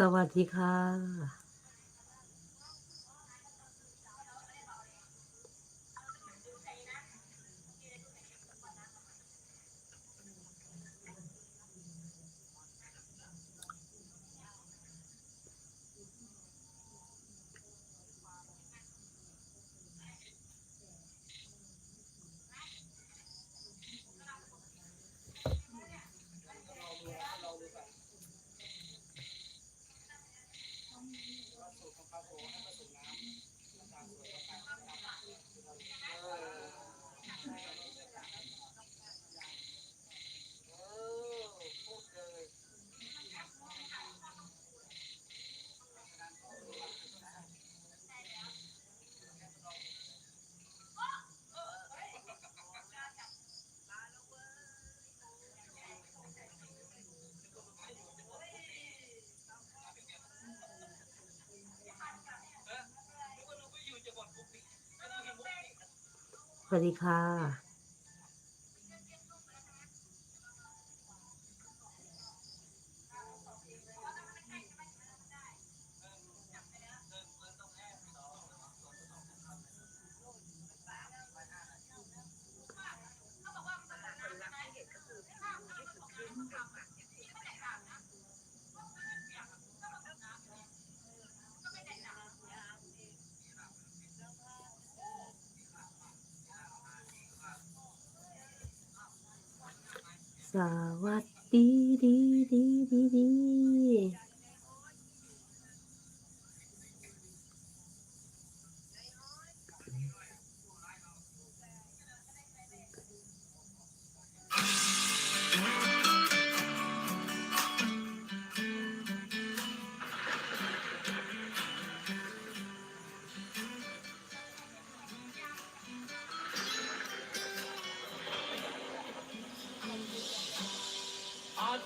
สวัสดีค่ะ สวัสดีค่ะ สวัสดีดีดีดีดี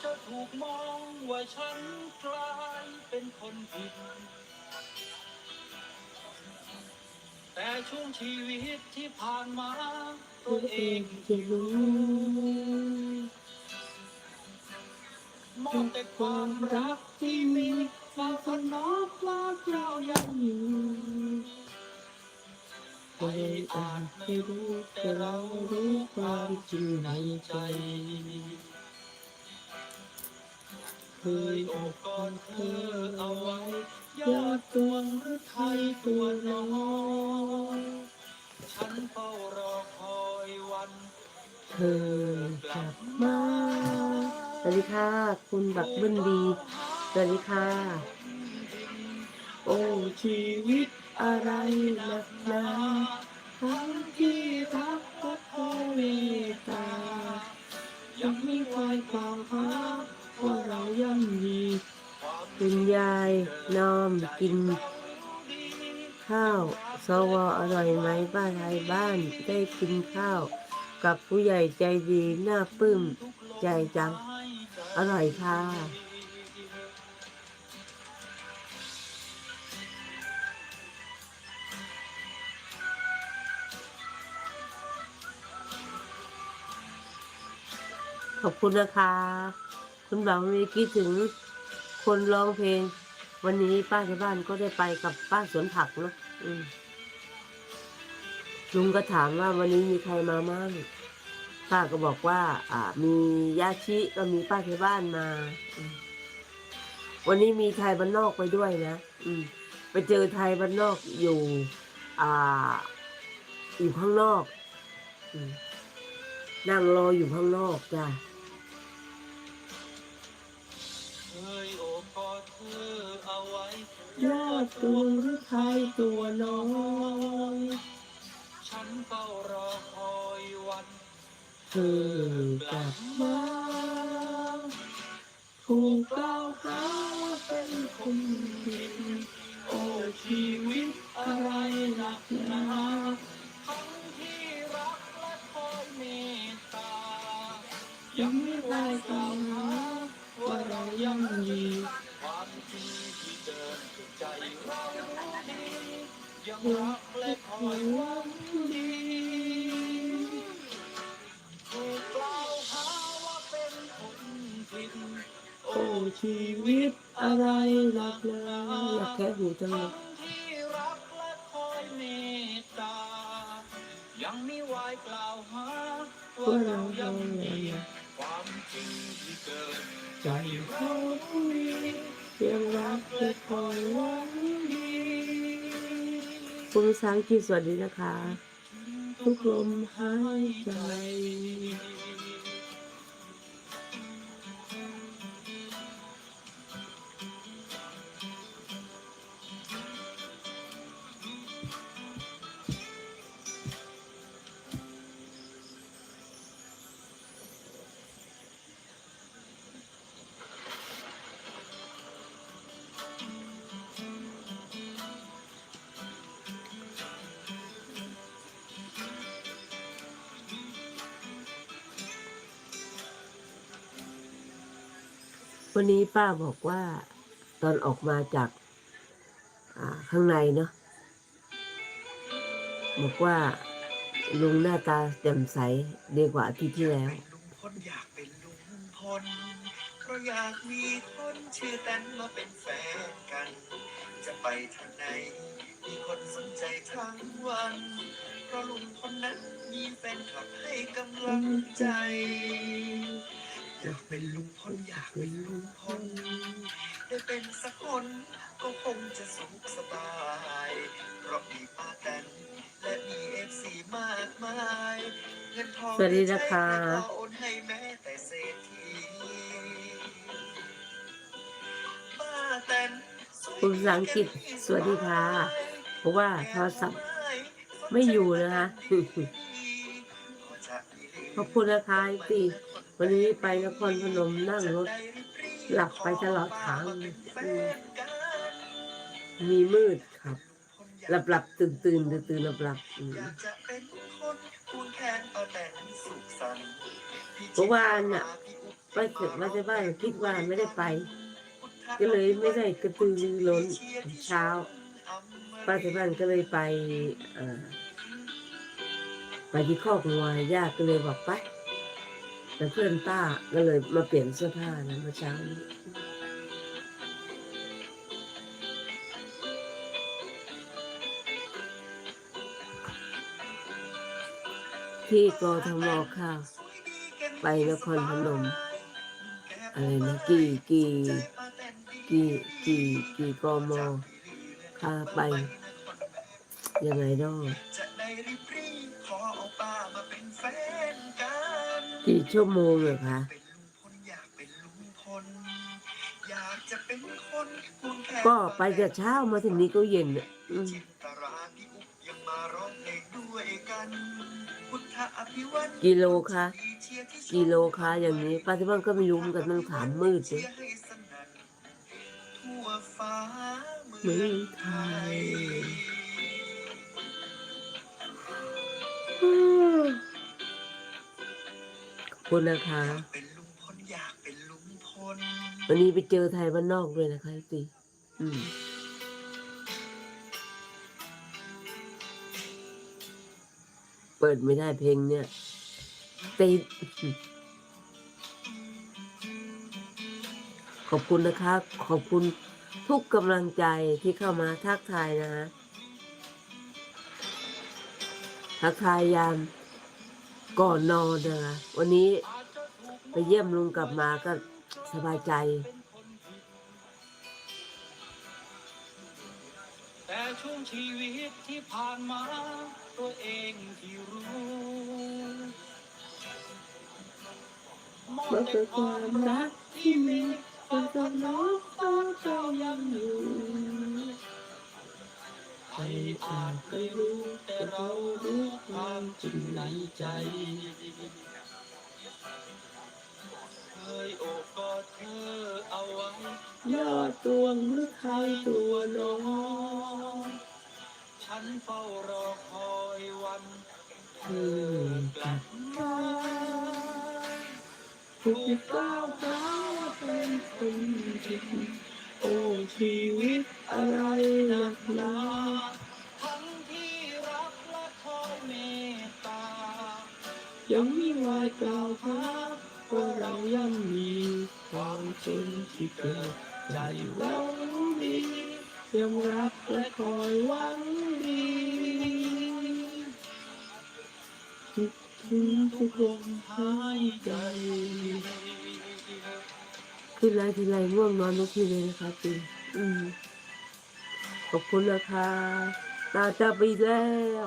จะถูกมองว่าฉันกลายเป็นคนผิด แต่ช่วงชีวิตที่ผ่านมา ตัวเองที่รู้มองแต่ความรักที่มีความสนอบควาเจ้ายังอยู่ไม่อาจไม่รู้แต่เรารู้ความจริงในใจ เคยโอบกอดเธอเอาไว้ยอดดวงหรือไทยตัวน้อยฉันเฝ้ารอคอยวันเธอกลับมาสวัสดีค่ะ คุณบักเบิ้ลดีสวัสดีค่ะ โอ้ชีวิตอะไรหนักหนาทั้งที่รักและคอยเมตตายังไม่คอยความหาว่าเรายังมี คุณยายนอมกิน ข้าวสวอร่อยไหมป้าไทยบ้านได้กินข้าว กับผู้ใหญ่ใจดีน่าปลื้มใจจัง อร่อยค่ะขอบคุณนะคะ คุณบ่าวมีคิดถึง คนร้องเพลง วันนี้ป้าที่บ้านก็ได้ไปกับป้าสวนผักเนอะลุงก็ถามว่าวันนี้มีใครมามั่งป้าก็บอกว่า อ่า มียาชิก็มีป้าที่บ้านมาวันนี้มีไทยบ้านนอกไปด้วยนะอืม ไปเจอไทยบ้านนอกอยู่ อ่า อยู่ข้างนอกอนั่งรออยู่ข้างนอกจ้ะเคยโอ เธอเอาไว้ยอดดวงหรือไทยตัวน้อยฉันเฝ้ารอคอยวันเธอกลับมาถูกกล่าวหาว่าเป็นคนผิดโอ้ชีวิตอะไรหนักหนาทั้งที่รักและคอยเมตตายังไม่ได้กล่าวหาว่าเรายังมี เรารู้ดียังรักและคอยหวังดีถูกกล่าวหาว่าเป็นคนผิดโอ้ชีวิตอะไรหนักหนาอยากแค่หูจังเลยที่รักและคอยเมตตา ยังมีวายกล่าวหาว่าเรายังมีความจริงที่เกิดใจเขามีเพียงรักและคอยหวัง คุณภาษาอังกฤษสวัสดีนะคะ ทุกลมหายใจ วันนี้ป้าบอกว่าตอนออกมาจากข้างในเนาะบอกว่าลุงหน้าตาแจ่มใสดีกว่าอาทิตย์ที่แล้วเป็นลุงพลอยากเป็นลุงพลเพราะอยากมีคนชื่อแตนมาเป็นแฟนกัน จะไปทางไหนมีคนสนใจทั้งวันเพราะลุงพลนั้นมีแฟนคลับให้กำลังใจ อยากเป็นลุงพลอยากเป็นลุงพลได้เป็นสักคนก็คงจะสุขสบายเพราะมีป้าแตนและมีเอฟซีมากมายเงินทองสวัสดีนะคะไม่ใช่แค่โอนให้แม้แต่เศรษฐีป้าแตนสวยคุณภาษาอังกฤษสวัสดีค่ะเพราะว่าโทรศัพท์ไม่อยู่นะคะขอบคุณนะคะตี วันนี้ไปนครพนมนั่งรถ หลับไปตลอดทาง มีมืดครับ หลับหลับตื่นตื่นตื่นตื่นหลับหลับอืมอยาะเป็นคนคูณแค้นป้าแตนสุขสันต์เมื่อวาน่ะไปถึงมาที่บ้านคิดว่าไม่ได้ไป ก็เลยไม่ได้กระตือรือร้นเช้าป้าที่บ้านก็เลยไปไปที่คอกงัวญาติก็เลยบอกไป แต่เพื่อนป้าก็เลยมาเปลี่ยนเสื้อผ้านะเมื่อเช้านี้ที่กทมค่ะ ไปนครพนมอะไรนะกี่กี่กี่กี่กี่กมพาไปยังไงน้องจะ กี่ชั่วโมงเหรอคะเป็นลุงพลอยากเป็นลุงพลอยากจะก็ไปแต่เช้ามาถึงนี้ก็เย็นเพลงด้วยกันพุทธอภิวัตกิโลคะเชียร์ที่ชมกิโลคะอย่างนี้ป้าที่บ้านก็ไม่รู้เหมือนกันต้องถามมืดเลยเชียร์ให้สนั่นทั่วฟ้าเมืองไทย คุณนะคะ เป็นลุงพลอยากเป็นลุงพลวันนี้ไปเจอไทยบ้านนอกด้วยนะคะตีอืมเปิดไม่ได้เพลงเนี่ยติดขอบคุณนะคะ ขอบคุณทุกกำลังใจที่เข้ามาทักทายนะฮะทักทายยาม ก่อนนอนนะคะวันนี้ไปเยี่ยมลุงกลับมาก็สบายใจ แต่ช่วงชีวิตที่ผ่านมาตัวเองที่รู้มองแต่ความรักที่มีแต่กับน้องเจ้ายังอยู่ ใครอาจเคยรู้แต่เรารู้ความจริงในใจเคยโอบกอดเธอเอาไว้ยอดดวงหรือใครตัวน้องฉันเฝ้ารอคอยวันเธอกลับมาถูกกล่าวหาว่าเป็นคนผิด โอ้ชีวิตอะไรหนักหนาทั้งที่รักและคอยเมตตา ยังมีวายกล่าวหาว่าเรายังมีความคนที่เกิดใจเราดียังรักและคอยหวังดีคิดถึงทุกลมหายใจ ขึ้นไลฟ์ทีไรง่วงนอนทุกทีเลยนะคะจริงอืมขอบคุณนะคะตาจะไปแล้ว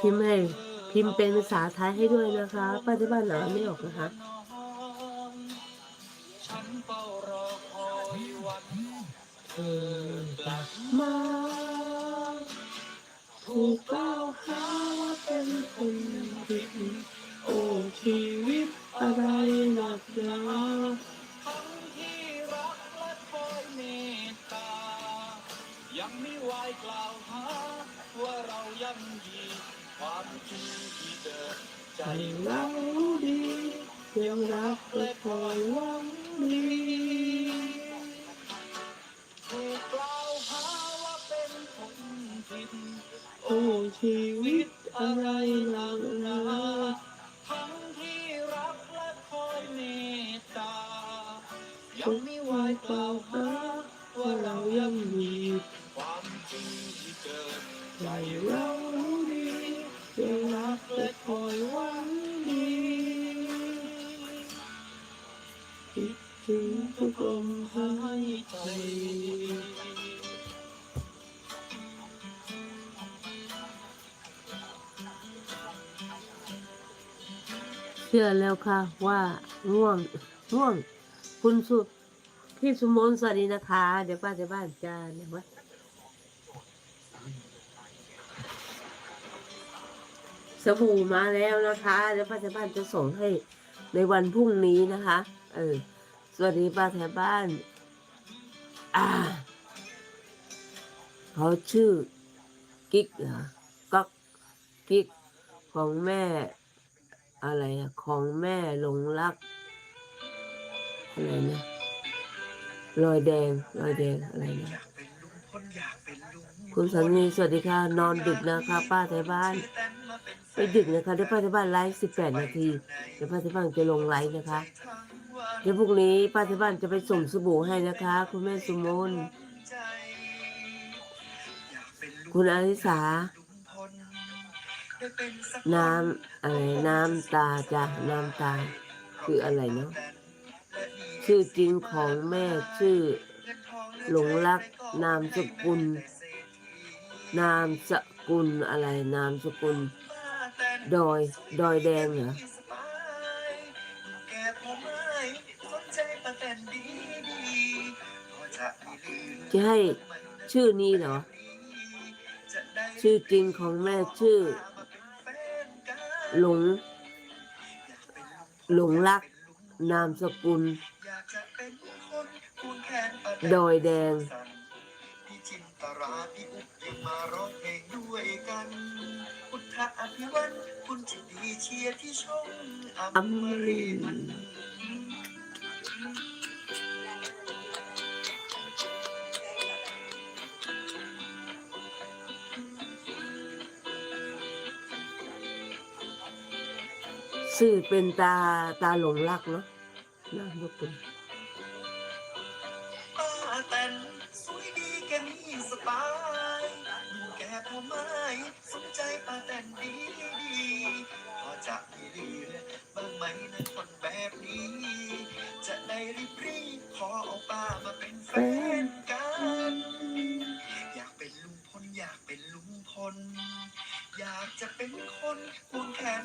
พิมพ์ให้พิมพ์เป็นภาษาไทยให้ด้วยนะคะป้าที่บ้านหนาไม่ออกนะคะ ยังไม่ไหวกล่าวหาว่าเราย่ำยีความจริงที่เดินใจเราดียังรักและคอยหวังดีถูกกล่าวหาว่าเป็นคนผิดโอ้ชีวิตอะไรหนักหนาทั้งที่รักและคอยเมตตายังไม่ไหวกล่าวหาว่าเราย่ำยีความจริงที่เกิด ใจเราดียังรักและคอยหวังดีคิดถึงทุกลมหายใจเชื่อแล้วค่ะว่าง่วงง่วง คุณสุพี่สุมนสวัสดีนะคะ เดี๋ยวป้าจะบ้านจานเนี่ยวว่า สบู่มาแล้วนะคะเดี๋ยวป้าจะบ้านจะส่งให้ในวันพรุ่งนี้นะคะ เออ สวัสดีป้าแถวบ้าน อ่าเขาชื่อกิ๊กเหรอก๊อกกิ๊กของแม่ อะไรอะของแม่หลงรักอะไรนะรอยแดงรอยแดงอะไรนะ คุณสันนีสวัสดีค่ะ นอนดึกนะคะป้าไทยบ้านไปดึกนะคะเดี๋ยวป้าไทยบ้านไลฟ์สิบแปดนาทีเดี๋ยวป้าไทยบ้านจะลงไลฟ์นะคะ เดี๋ยวพรุ่งนี้ป้าไทยบ้านจะไปส่งสบู่ให้นะคะ คุณแม่สุมนใจอยากเป็นลุงคุณอาริสานสักน้ำอะไรน้ำตาจ้ะน้ำตา คืออะไรเนาะชื่อจริงของแม่ชื่อหลงรักนามสกุล นามสกุลอะไร นามสกุล ดอย ดอยแดงเหรอใจประแต่นดีดีพอจะมีลืมจะให้ชื่อนี้เหรอ ชื่อจริงของแม่ชื่อ หลง หลงรัก นามสกุล ดอยแดง ยมาร้องเพลงด้วยกัน พุทธอภิวันคุณจิตดีเชียร์ที่ช่องออมรินทร์สื่อเป็นตาตาหลงรักเนาะนามสกุลป้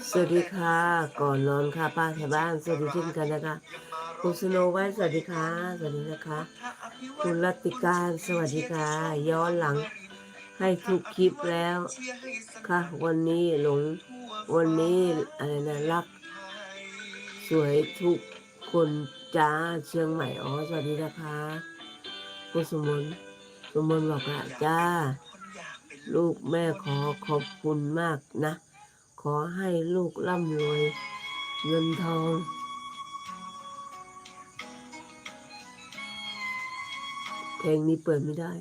สวัสดีค่ะ ก่อนนอนค่ะป้าแถวบ้านสวัสดีเช่นกันนะคะคุณสโนไว้สวัสดีค่ะสวัสดีนะคะ คุณรัตติการสวัสดีค่ะ ย้อนหลังให้ทุกคลิปแล้วค่ะ วันนี้หลงวันนี้อะไรนะรัก สวยทุกคนจ้าเชียงใหม่อ๋อสวัสดีนะคะคุณสมนสมนบอกว่าจ้า ลูกแม่ขอขอบคุณมากนะ อให้ลูกร่ำรวย เงินทอง เพลงนี้เปิดไม่ได้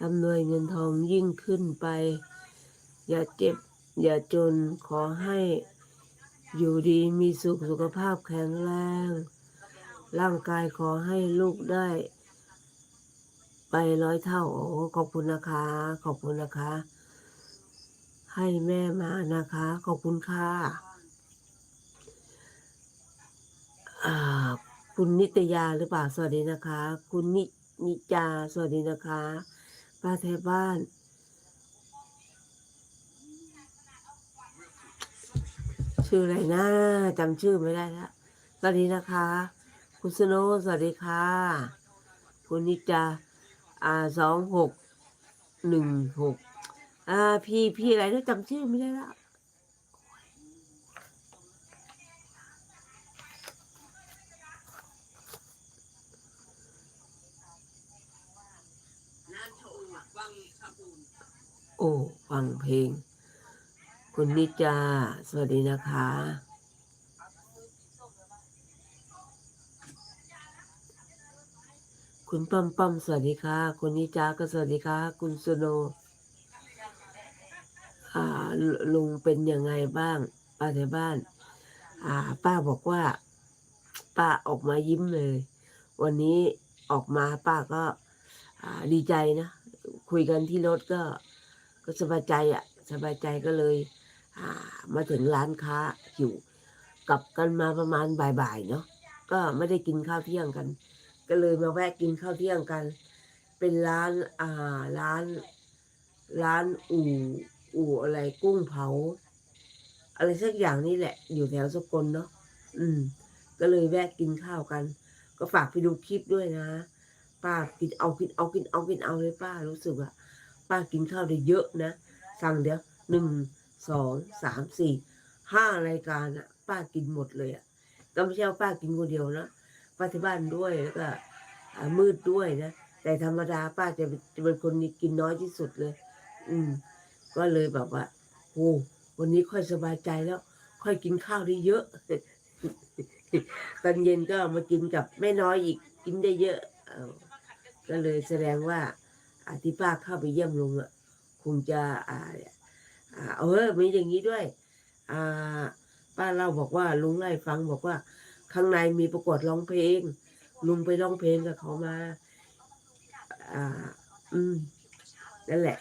ร่ำรวยเงินทองยิ่งขึ้นไป อย่าเจ็บ อย่าจนขอให้อยู่ดีมีสุขสุขภาพแข็งแรง ร่างกายขอให้ลูกได้ ไปร้อยเท่า โอ้ขอบคุณนะคะ ขอบคุณนะคะ ให้แม่มานะคะ ขอบคุณค่ะคุณนิตยาหรือเปล่าสวัสดีนะคะ คุณนินิจาสวัสดีนะคะป้าแทบบ้านชื่ออะไรนะจำชื่อไม่ได้แล้วสวัสดีนะคะ คุณสโนสวัสดีค่ะ คุณนิจาอ่าสองหกหนึ่งหก เอ่าพี่พี่อะไรนะจำชื่อไม่ได้แล้วโอ้ฟังเพลง คุณนิจา สวัสดีนะคะคุณป้อมป้อมสวัสดีค่ะ คุณนิจาก็สวัสดีค่ะ คุณสโน ลุงเป็นยังไงบ้างป้าในบ้าน อ่า ป้าบอกว่า ป้าออกมายิ้มเลย วันนี้ออกมาป้าก็ดีใจนะ คุยกันที่รถก็ ก็สบายใจอะ่ะ สบายใจก็เลย อ่า มาถึงร้านค้าอยู่กลับกันมาประมาณบ่ายๆเนาะก็ไม่ได้กินข้าวเที่ยงกัน ก็เลยมาแวะกินข้าวเที่ยงกัน เป็นร้านอ่าร้าน ร้านอู่ อู่อะไรกุ้งเผา อะไรสักอย่างนี่แหละ อยู่แถวสกลเนาะอืม ก็เลยแวะกินข้าวกัน ก็ฝากไปดูคลิปด้วยนะ ป้ากินเอากินเอากินเอากินเอาเลยป้ารู้สึกว่าป้ากินข้าวได้เยอะนะ สั่งเดี๋ยวหนึ่งสองสามสี่ห้ารายการอะป้ากินหมดเลยอะก็ไม่ใช่ว่าป้ากินคนเดียวนะป้าที่บ้านด้วยแล้วก็มืดด้วยนะแต่ธรรมดาป้าจะจะเป็นคนกินน้อยที่สุดเลย อืม ก็เลยแบบว่าโอ้วันนี้ค่อยสบายใจแล้ว ค่อยกินข้าวได้เยอะตอนเย็นก็มากินกับแม่น้อยอีกกินได้เยอะอก็เลยแสดงว่าอาที่ป้าเข้าไปเยี่ยมลุงอะคงจะอ่าเออมีอย่างนี้ด้วยอ่าป้าเล่าบอกว่าลุงไล่ฟังบอกว่า ข้างในมีประกวดร้องเพลง ลุงไปร้องเพลงกับเขามา อ่า อืมนั่นแหละ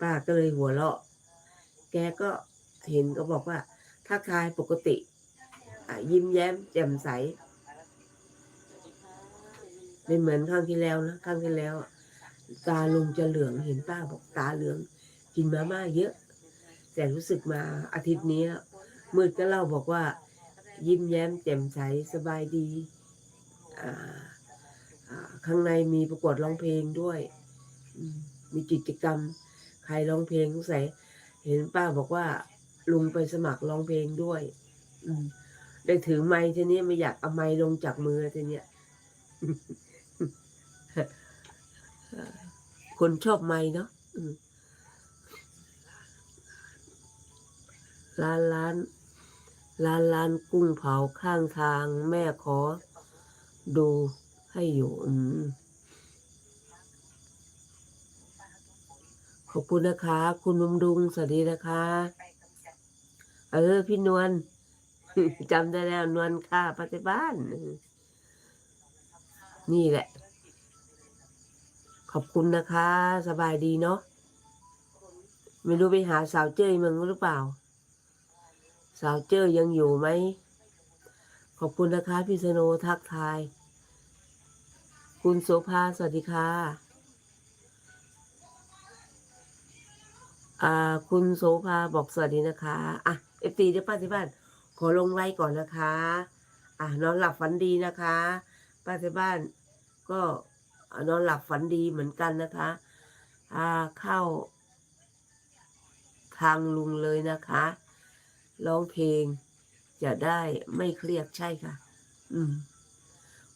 ป้าก็เลยหัวเราะ แกก็เห็นก็บอกว่าทักทายปกติยิ้มแย้มแจ่มใสไม่เหมือนครั้งที่แล้วนะครั้งที่แล้ว ตาลุงจะเหลืองเห็นป้าบอกตาเหลือง กินมาม่าเยอะ แต่รู้สึกมาอาทิตย์นี้มืดก็เล่าบอกว่า ยิ้มแย้มแจ่มใสสบายดีข้างในมีประกวดร้องเพลงด้วย มีกิจกรรม ใครร้องเพลงสงสัยเห็นป้าบอกว่า ลุงไปสมัครร้องเพลงด้วย อืมได้ถือไม้ทีนี้ไม่อยากเอาไม้ลงจากมือทีเนี้ยคนชอบไม้เนาะร้านร้าน ร้านร้านกุ้งเผาข้างทาง แม่ขอดูให้อยู่ อืม อบคุณนะคะ คุณบำรุงสวัสดีนะคะ เออ พี่นวลจำได้แล้วนวลค่ะปฏิบ้าน นี่แหละ ขอบคุณนะคะ สบายดีเนาะไม่รู้ไปหาสาวเจ้ยมึงหรือเปล่า สาวเจ้ยยังอยู่ไหม ขอบคุณนะคะ พี่สโนทักทาย คุณโสภาสวัสดีค่ะ อ่าคุณโสภาบอกสวัสดีนะคะอะเอฟตีเดี๋ยวป้าที่บ้านขอลงไลน์ก่อนนะคะ อะนอนหลับฝันดีนะคะ ป้าที่บ้านก็นอนหลับฝันดีเหมือนกันนะคะอ่าเข้า ทางลุงเลยนะคะร้องเพลงจะได้ไม่เครียดใช่ค่ะ อืม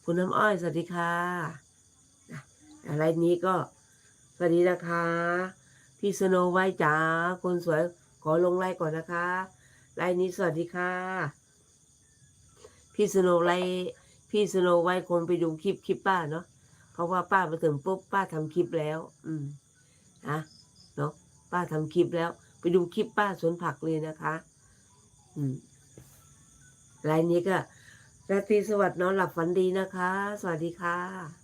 คุณน้ำอ้อยสวัสดีค่ะอะไรนี้ก็สวัสดีนะคะ พี่สโนไว้จ๋าคนสวยขอลงไลน์ก่อนนะคะไลน์นี้สวัสดีค่ะ พี่สโนไลน์พี่สโนไว้คนไปดูคลิปคลิปป้าเนาะเพราะว่าป้าไปถึงปุ๊บป้าทำคลิปแล้ว อืมนะเนาะป้าทำคลิปแล้ว ไปดูคลิปป้าสวนผักเลยนะคะ อืมไลน์นี้ก็ราตรีสวัสดิ์นอนหลับฝันดีนะคะ สวัสดีค่ะ